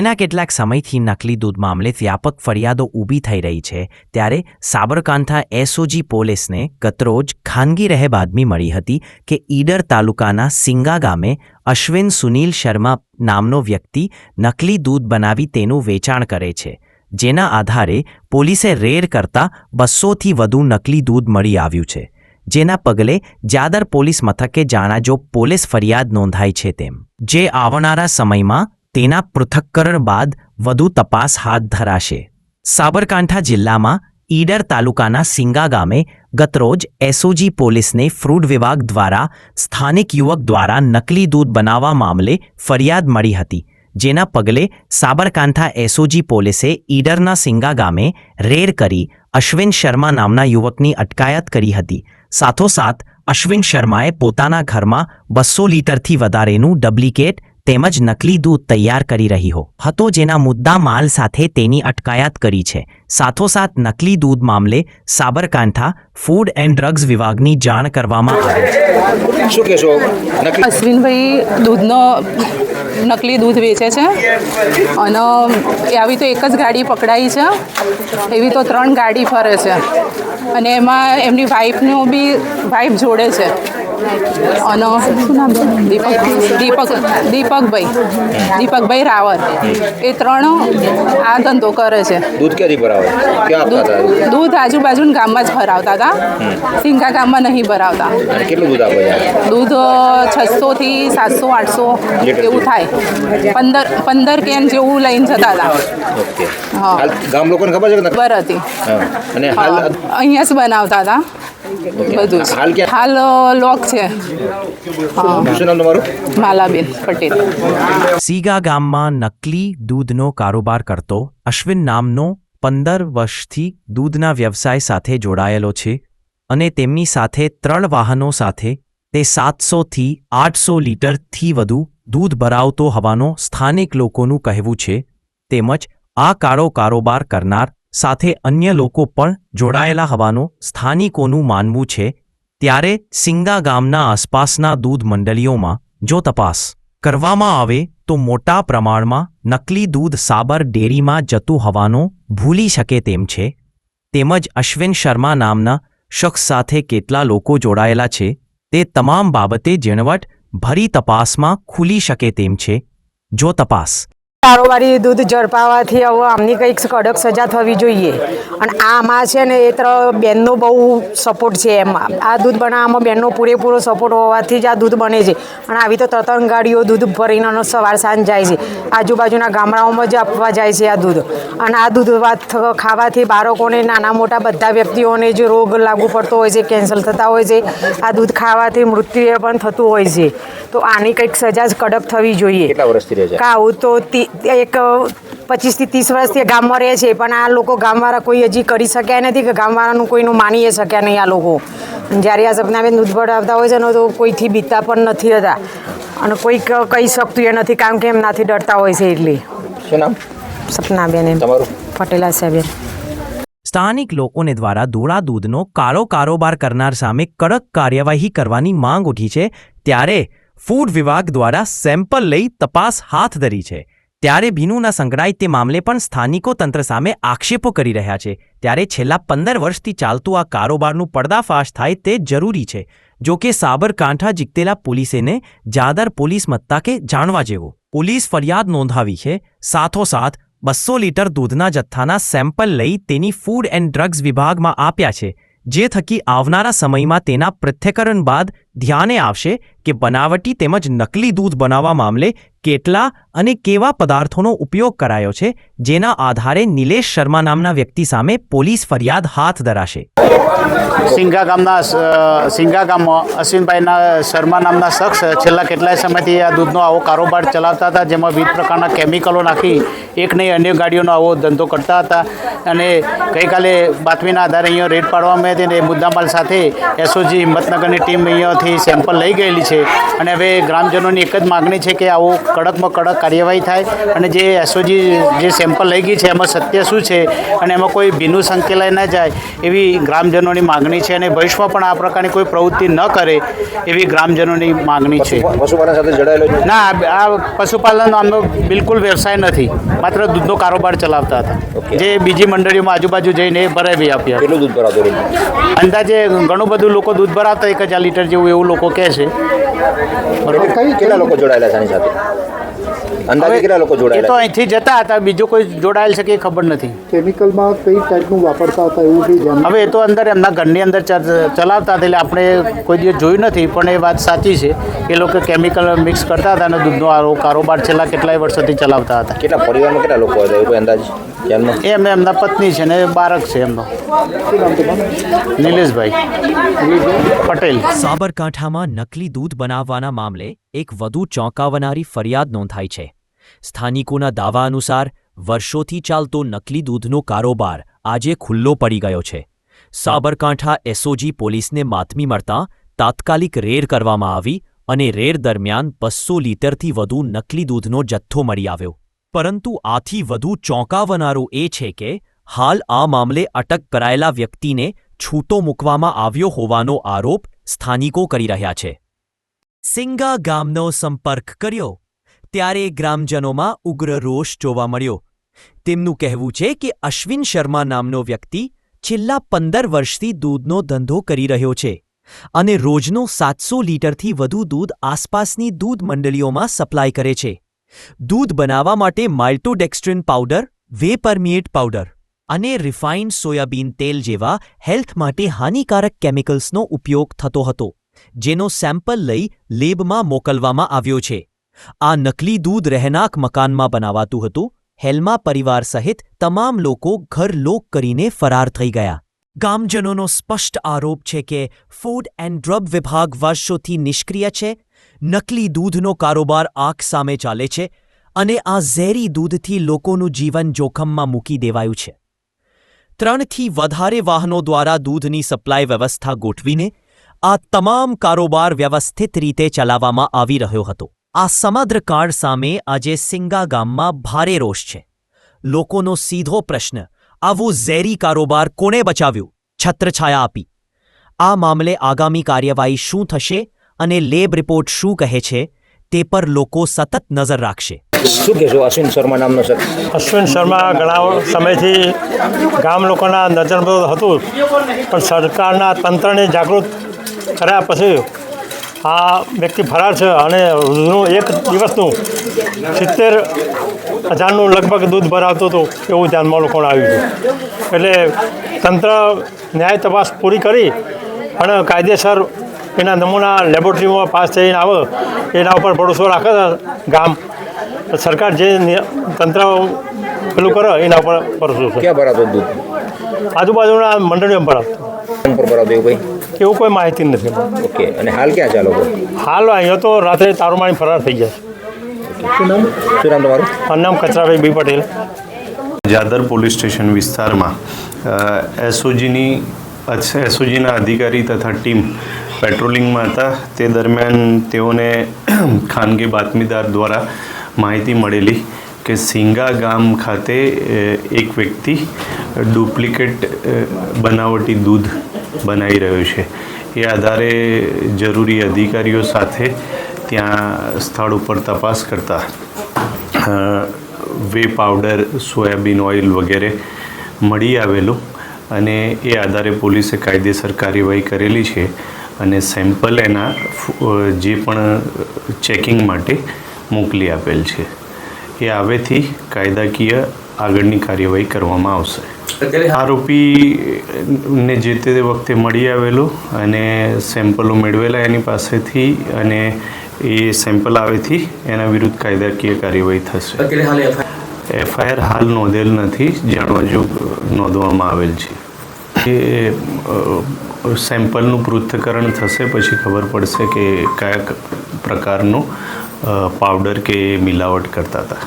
છેલ્લા કેટલાક સમયથી નકલી દૂધ મામલે વ્યાપક ફરિયાદો ઊભી થઈ રહી છે, ત્યારે સાબરકાંઠા એસઓજી પોલીસને ગતરોજ ખાનગી રહે બાતમી મળી હતી કે ઈડર તાલુકાના સિંગા ગામે અશ્વિન સુનીલ શર્મા નામનો વ્યક્તિ નકલી દૂધ બનાવી તેનું વેચાણ કરે છે, જેના આધારે પોલીસે રેડ કરતા બસોથી વધુ નકલી દૂધ મળી આવ્યું છે, જેના પગલે જાદર પોલીસ મથકે જાણાજો પોલીસ ફરિયાદ નોંધાઈ છે તેમ. જે આવનારા સમયમાં તેના પૃથક્કરણ બાદ વધુ તપાસ હાથ ધરાશે. સાબરકાંઠા જિલ્લામાં ઈડર તાલુકાના સિંગા ગામે ગતરોજ એસઓજી પોલીસને ફ્રૂટ વિભાગ દ્વારા સ્થાનિક યુવક દ્વારા નકલી દૂધ બનાવવા મામલે ફરિયાદ મળી હતી, જેના પગલે સાબરકાંઠા એસઓજી પોલીસે ઈડરના સિંગા ગામે રેડ કરી અશ્વિન શર્મા નામના યુવકની અટકાયત કરી હતી. સાથોસાથ, અશ્વિન શર્માએ પોતાના ઘરમાં બસો લીટરથી વધારેનું ડુપ્લિકેટ તેમજ નકલી દૂધ તૈયાર કરી રહ્યો હતો જેના મુદ્દા માલ સાથે તેની અટકાયત કરી છે. સાથોસાથ નકલી દૂધ મામલે સાબરકાંઠા ફૂડ એન્ડ ડ્રગ્સ વિભાગની જાણ કરવામાં આવી છે. શું કહેશો? અશ્વિનભાઈ દૂધનો નકલી દૂધ વેચે છે અને આવી તો એક જ ગાડી પકડાઈ છે. એવી તો ત્રણ ગાડી ફરે છે. અને એમાં એમની વાઈફનું બી વાઈફ જોડે છે. અને શું નામ છે? દીપક. દીપક. દીપકભાઈ. દીપકભાઈ રાવત એ ત્રણ આ ધંધો કરે છે. દૂધ ક્યાંથી ભરાવો? દૂધ આજુબાજુના ગામમાં જ ભરાવતા હતા. સિંગા ગામમાં નહીં ભરાવતા. કેટલું દૂધ આપે દૂધ છસો થી સાતસો આઠસો એવું થાય. પંદર પંદર કેન જેવું લઈને જતા હતા. હા. ગામ લોકોને ખબર છે ખબર હતી. અને હાલ અહીંયા જ બનાવતા હતા. બધું હાલ હાલ લોક છે. માલાબેન પટેલ. સીગા ગામમાં નકલી દૂધનો કારોબાર કરતો અશ્વિન નામનો પંદર વર્ષથી દૂધના વ્યવસાય સાથે જોડાયેલો છે અને તેમની સાથે ત્રણ વાહનો સાથે તે સાતસોથી આઠસો લીટરથી વધુ દૂધ ભરાવતો હોવાનો સ્થાનિક લોકોનું કહેવું છે. તેમજ આ કાળો કારોબાર કરનાર સાથે અન્ય લોકો પણ જોડાયેલા હોવાનું સ્થાનિકોનું માનવું છે. ત્યારે સિંગા ગામના આસપાસના દૂધ મંડળીઓમાં જો તપાસ કરવામાં આવે તો મોટા પ્રમાણમાં નકલી દૂધ સાબર ડેરીમાં જતું હવાનો ભૂલી શકે તેમ છે. તેમજ અશ્વિન શર્મા નામના શખ્સ સાથે કેટલા લોકો જોડાયેલા છે તે તમામ બાબતે ઝીણવટ ભરી તપાસમાં ખુલી શકે તેમ છે. જો તપાસ કારોબારી દૂધ ઝડપાવાથી હવે આમની કંઈક કડક સજા થવી જોઈએ. અને આમાં છે ને એ ત્રણ બેનનો બહુ સપોર્ટ છે એમાં. આ દૂધ બનાવવામાં બેનનો પૂરેપૂરો સપોર્ટ હોવાથી જ આ દૂધ બને છે. અને આવી તો ત્રણ ગાડીઓ દૂધ ભરીને સવાર સાંજ જાય છે. આજુબાજુના ગામડાઓમાં જ આપવા જાય છે આ દૂધ. અને આ દૂધ ખાવાથી બાળકોને નાના મોટા બધા વ્યક્તિઓને જે રોગ લાગુ પડતો હોય છે કેન્સલ થતા હોય છે. આ દૂધ ખાવાથી મૃત્યુ પણ થતું હોય છે. તો આની કંઈક સજા જ કડક થવી જોઈએ. તો તી- એક પચીસથી ત્રીસ વર્ષથી ગામમાં રહે છે પણ આ લોકો ગામવાળા કોઈ હજી કરી શક્યા નથી કે ગામવાળાનું કોઈનું માની શક્યા નહીં આ લોકો. જ્યારે આ સપનાબેન દૂધ આવતા હોય છે ને તો કોઈથી બીતા પણ નથી હતા. અને કોઈ કહી શકતું એ નથી કારણ કે એમનાથી ડરતા હોય છે એટલે. શું નામ? સપનાબેન એમ. પટેલા સાહેબ સ્થાનિક લોકોને દ્વારા ધોળા દૂધનો કાળો કારોબાર કરનાર સામે કડક કાર્યવાહી કરવાની માંગ ઉઠી છે ત્યારે ફૂડ વિભાગ દ્વારા સેમ્પલ લઈ તપાસ હાથ ધરી છે. ત્યારે ભીનુના સંકળાય તે મામલે પણ સ્થાનિકો તંત્ર સામે આક્ષેપો કરી રહ્યા છે. ત્યારે છેલ્લા પંદર વર્ષથી ચાલતું આ કારોબારનું પર્દાફાશ થાય તે જરૂરી છે. જો કે સાબરકાંઠા જીકતેલા પોલીસેને જાદર પોલીસ મથકે જાણવા જેવો. પોલીસ ફરિયાદ નોંધાવી છે. સાથોસાથ બસો લીટર દૂધના જથ્થાના સેમ્પલ લઈ તેની ફૂડ એન્ડ ડ્રગ્સ વિભાગમાં આપ્યા છે, જે થકી આવનારા સમયમાં તેના પૃથ્થકરણ બાદ ધ્યાને આવશે કે બનાવટી તેમજ નકલી દૂધ બનાવવા મામલે કેટલા અને કેવા પદાર્થોનો ઉપયોગ કરાયો છે, જેના આધારે નિલેશ શર્મા નામના વ્યક્તિ સામે પોલીસ ફરિયાદ હાથ ધરાશે. સિંગા ગામના સિંગા ગામમાં અશ્વિનભાઈના, શર્મા નામના શખ્સ છેલ્લા કેટલાય સમયથી આ દૂધનો આવો કારોબાર ચલાવતા હતા, જેમાં વિવિધ પ્રકારના કેમિકલો નાખી એક નહીં અન્ય ગાડીઓનો આવો ધંધો કરતા હતા. અને ગઈકાલે બાતમીના આધારે અહીંયા રેડ પાડવામાં આવી હતી અને મુદ્દામાલ સાથે એસઓજી હિંમતનગરની ટીમ અહીંયાથી સેમ્પલ લઈ ગયેલી છે. અને હવે ગ્રામજનોની એક જ માગણી છે કે આવો કડકમાં કડક કાર્યવાહી થાય અને જે એસઓજી જે સેમ્પલ લઈ ગઈ છે એમાં સત્ય શું છે અને એમાં કોઈ ભીનું સંકેલાઈ ન જાય એવી ગ્રામજનોની માગણી છે અને ભવિષ્યમાં પણ આ પ્રકારની કોઈ પ્રવૃત્તિ ન કરે એવી ગ્રામજનોની માગણી છે. પશુપાલન સાથે જોડાયેલો ના આ પશુપાલન આમનો બિલકુલ વ્યવસાય નથી. માત્ર દૂધનો કારોબાર ચલાવતા હતા. જે બીજી મંડળીઓમાં આજુબાજુ જઈને ભરાવી આપ્યા કેટલું દૂધ ભરાતું અંદાજે ઘણું બધું લોકો દૂધ ભરાવતા એક હજાર લીટર જેવું એવું લોકો કહે છે. કેટલા લોકો જોડાયેલા છે આની સાથે? અંદાજે કેટલા લોકો એ તો અહીંથી જતા હતા બીજું કોઈ જોડાયેલ છે કે ખબર નથી. કેમિકલમાં કઈ ટાઈપનું વાપરતા હતા એવું કંઈ હવે એ તો અંદર એમના ઘરની અંદર ચલાવતા હતા એટલે આપણે કોઈ દિવસ જોયું નથી પણ એ વાત સાચી છે. એ લોકો કેમિકલ મિક્સ કરતા હતા અને દૂધનો આરો કારોબાર છેલ્લા કેટલાય વર્ષોથી ચલાવતા હતા. કેટલા પરિવારમાં કેટલા લોકો હતા? એવું કોઈ અંદાજ? ધ્યાનમાં એ એમને એમના પત્ની છે ને બાળક છે એમનો. નિલેશભાઈ. પટેલ. સાબરકાંઠામાં નકલી દૂધ બનાવવાના મામલે એક વધુ ચોંકાવનારી ફરિયાદ નોંધાઈ છે. સ્થાનિકોના દાવા અનુસાર, વર્ષોથી ચાલતો નકલી દૂધનો કારોબાર આજે ખુલ્લો પડી ગયો છે. સાબરકાંઠા એસઓજી પોલીસને માતમી મળતા તાત્કાલિક રેડ કરવામાં આવી અને રેડ દરમિયાન બસો લીટરથી વધુ નકલી દૂધનો જથ્થો મળી આવ્યો. પરંતુ આથી વધુ ચોંકાવનારું એ છે કે, હાલ આ મામલે અટક કરાયેલા વ્યક્તિને છૂટો મૂકવામાં આવ્યો હોવાનો આરોપ સ્થાનિકો કરી રહ્યા છે. સિંગા ગામનો સંપર્ક કર્યો. ત્યારે ગ્રામજનોમાં ઉગ્ર રોષ જોવા મળ્યો. તેમનું કહેવું છે કે અશ્વિન શર્મા નામનો વ્યક્તિ છેલ્લા પંદર વર્ષથી દૂધનો ધંધો કરી રહ્યો છે અને રોજનો સાતસો લીટરથી વધુ દૂધ આસપાસની દૂધ મંડળીઓમાં સપ્લાય કરે છે. દૂધ બનાવવા માટે maltodextrin powder whey permeate powder અને રિફાઇન્ડ સોયાબીન તેલ જેવા હેલ્થ માટે હાનિકારક કેમિકલ્સનો ઉપયોગ થતો હતો, જેનો સેમ્પલ લઈ લેબમાં મોકલવામાં આવ્યો છે. આ નકલી દૂધ રહેણાંક મકાનમાં બનાવાતું હતું. હેલ્મા પરિવાર સહિત તમામ લોકો ઘર લોક કરીને ફરાર થઈ ગયા. ગામજનોનો સ્પષ્ટ આરોપ છે કે ફૂડ એન્ડ ડ્રગ વિભાગ વર્ષોથી નિષ્ક્રિય છે, નકલી દૂધનો કારોબાર આંખ સામે ચાલે છે અને આ ઝેરી દૂધથી લોકોનું જીવન જોખમમાં મૂકી દેવાયું છે. ત્રણથી વધારે વાહનો દ્વારા દૂધની સપ્લાય વ્યવસ્થા ગોઠવીને આ તમામ કારોબાર વ્યવસ્થિત રીતે ચલાવવામાં આવી રહ્યો હતો. આ સમગ્ર કાળ સામે આજે સિંગા ગામમાં ભારે રોષ છે. લોકોનો સીધો પ્રશ્ન આવો ઝેરી કારોબાર કોણે બચાવ્યું? છત્રછાયા આપી. આ મામલે આગામી કાર્યવાહી શું થશે અને લેબ રિપોર્ટ શું કહે છે તે પર લોકો સતત નજર રાખશે. શું કહેશો અશ્વિન શર્મા નામનો સર? અશ્વિન શર્મા ઘણા સમયથી ગામ લોકોના નજરબંધ હતું પણ સરકારના તંત્રને જાગૃત કર્યા પછી આ વ્યક્તિ ફરાર છે અને રોજનું એક દિવસનું સિત્તેર હજારનું લગભગ દૂધ ભરાવતું હતું એવું ધ્યાનમાં લોકોને આવ્યું હતું. એટલે તંત્ર ન્યાય તપાસ પૂરી કરી અને કાયદેસર એના નમૂના લેબોરેટરીમાં પાસ થઈને આવે. એના ઉપર ભરોસો રાખે ગામ. સરકાર જે તંત્ર પેલું કરે એના ઉપર ભરોસો છે. ક્યાં ભરાતો દૂધ? આજુબાજુના મંડળીઓ પર કોણ એવું ભાઈ એવું કોઈ માહિતી નથી. ઓકે અને હાલ ક્યાં ચાલો હાલ અહીંયા તો રાત્રે તારુમાણી ફરાર થઈ ગયા. શું નામ? તમારું? મારું નામ Kachrabhai B Patel. Jadar police station વિસ્તારમાં એસઓજીની એસઓજીના અધિકારી તથા ટીમ પેટ્રોલિંગમાં હતા. તે દરમિયાન તેઓને ખાનગી બાતમીદાર દ્વારા માહિતી મળેલી કે સિંગા ગામ ખાતે એક વ્યક્તિ ડુપ્લિકેટ બનાવટી દૂધ બનાવી રહ્યો છે. એ આધારે જરૂરી અધિકારીઓ સાથે ત્યાં સ્થળ ઉપર તપાસ કરતા વે પાવડર, સોયાબીન ઓઇલ વગેરે મળી આવેલું અને એ આધારે પોલીસે કાયદેસર કાર્યવાહી કરેલી છે અને સેમ્પલ એના જે પણ ચેકિંગ માટે મોકલી આપેલ છે. એ હવેથી કાયદાકીય આગળની કાર્યવાહી કરવામાં આવશે. આરોપીને જે તે વખતે મળી આવેલું અને સેમ્પલો મેળવેલા એની પાસેથી અને એ સેમ્પલ આવેથી એના વિરુદ્ધ કાયદાકીય કાર્યવાહી થશે. એફઆઈઆર હાલ નોંધેલ નથી જાણવા જો નોંધવામાં આવેલ છે. એ સેમ્પલનું પૃથ્થકરણ થશે પછી ખબર પડશે કે કયા પ્રકારનો પાવડર કે મિલાવટ કરતા હતા.